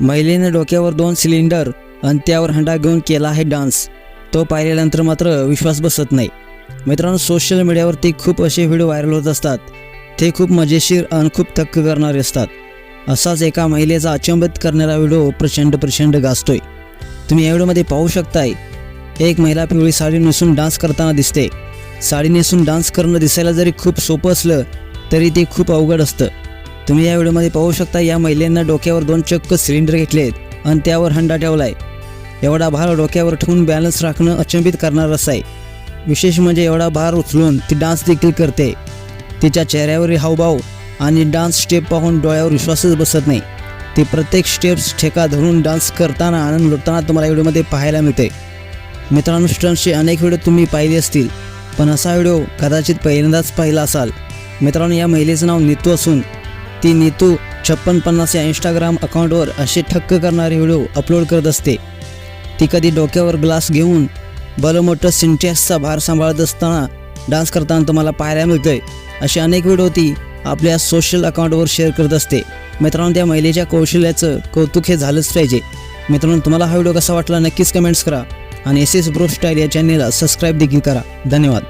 महिलेने डोक्यावर दोन सिलेंडर आणि त्यावर हंडा घेऊन केला आहे डान्स. तो पाहिल्यानंतर मात्र विश्वास बसत नाही. मित्रांनो सोशल मीडियावरती खूप असे व्हिडिओ व्हायरल होत असतात. ते खूप मजेशीर आणि खूप थक्क करणारे असतात. असाच एका महिलेचा अचंबित करणारा व्हिडिओ प्रचंड प्रचंड गाजतोय. तुम्ही या व्हिडिओमध्ये पाहू शकताय एक महिला पिवळी साडी नेसून डान्स करताना दिसते. साडी नेसून डान्स करणं दिसायला जरी खूप सोपं असलं तरी ते खूप अवघड असतं. तुम्ही या व्हिडिओमध्ये पाहू शकता या महिलेनं डोक्यावर दोन चक्क सिलेंडर घेतलेत आणि त्यावर हंडा ठेवलाय. एवढा भार डोक्यावर ठेवून बॅलन्स राखणं अचंबित करणार आहे विशेष म्हणजे एवढा भार उचलून ती डान्स देखील करते. तिच्या चेहऱ्यावरील हावभाव आणि डान्स स्टेप पाहून डोळ्यावर विश्वासच बसत नाही. ती प्रत्येक स्टेप्स ठेका धरून डान्स करताना आनंद लुटताना तुम्हाला व्हिडिओमध्ये पाहायला मिळते मित्रांनो स्टंट्सचे अनेक व्हिडिओ तुम्ही पाहिले असतील पण असा व्हिडिओ कदाचित पहिल्यांदाच पाहिला असाल. मित्रांनो या महिलेचं नाव नितू असून ती नीतू छप्पन पन्नास या इंस्टाग्राम अकाउंटवर असे ठक्क करणारे व्हिडिओ अपलोड करत असते. ती कधी डोक्यावर ग्लास घेऊन भलं मोठं सिंटॅक्सचा भार सांभाळत असताना डान्स करताना तुम्हाला पाहायला मिळतंय. असे अनेक व्हिडिओ ती आपल्या सोशल अकाउंटवर शेअर करत असते. मित्रांनो त्या महिलेच्या कौशल्याचं कौतुक हे झालंच पाहिजे. मित्रांनो तुम्हाला हा व्हिडिओ कसा वाटला नक्कीच कमेंट्स करा आणि एस एस ब्रो स्टाईल या चॅनेलला सबस्क्राईब देखील करा. धन्यवाद.